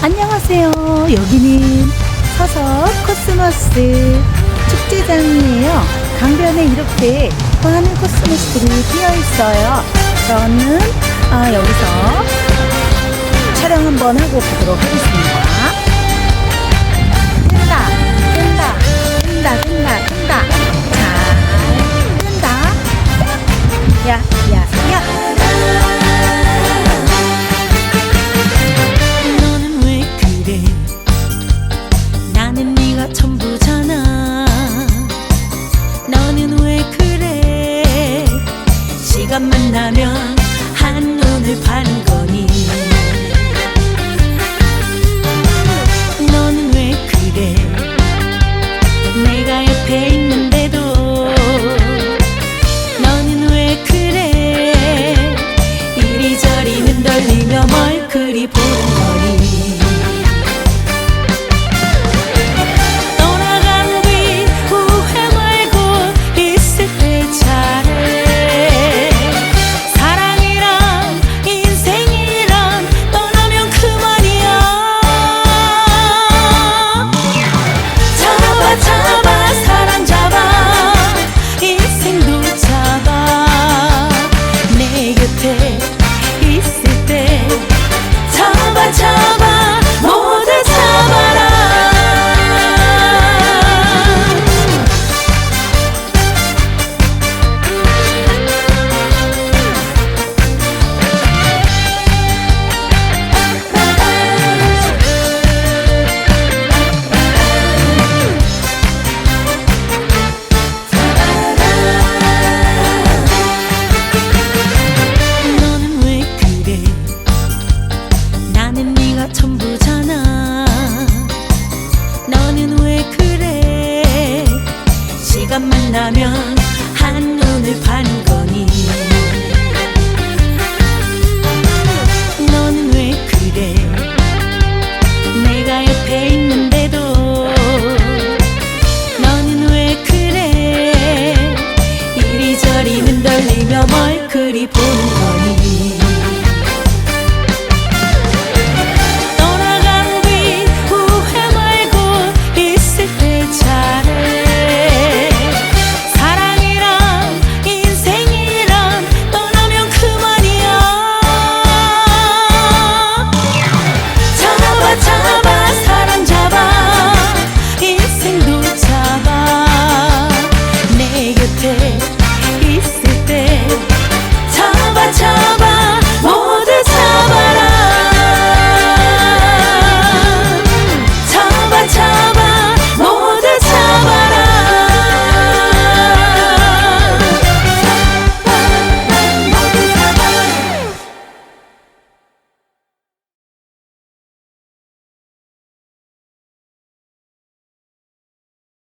안녕하세요. 여기는 서석 코스모스 축제장이에요. 강변에 이렇게 많은 코스모스들이 피어 있어요. 저는 아, 여기서 촬영 한번 하고 가도록 하겠습니다. 뜬다, 뜬다, 뜬다, 뜬다, 뜬다. 잘 뜬다. 야, 야, 야. 만 나면 한눈을 파는 거니 다 전부잖아. 너는 왜 그래? 시간만 나면 한눈을 반 거니? 너는 왜 그래? 내가 옆에 있는데도 너는 왜 그래? 이리저리 흔들리며 멀 그리 보는 거니?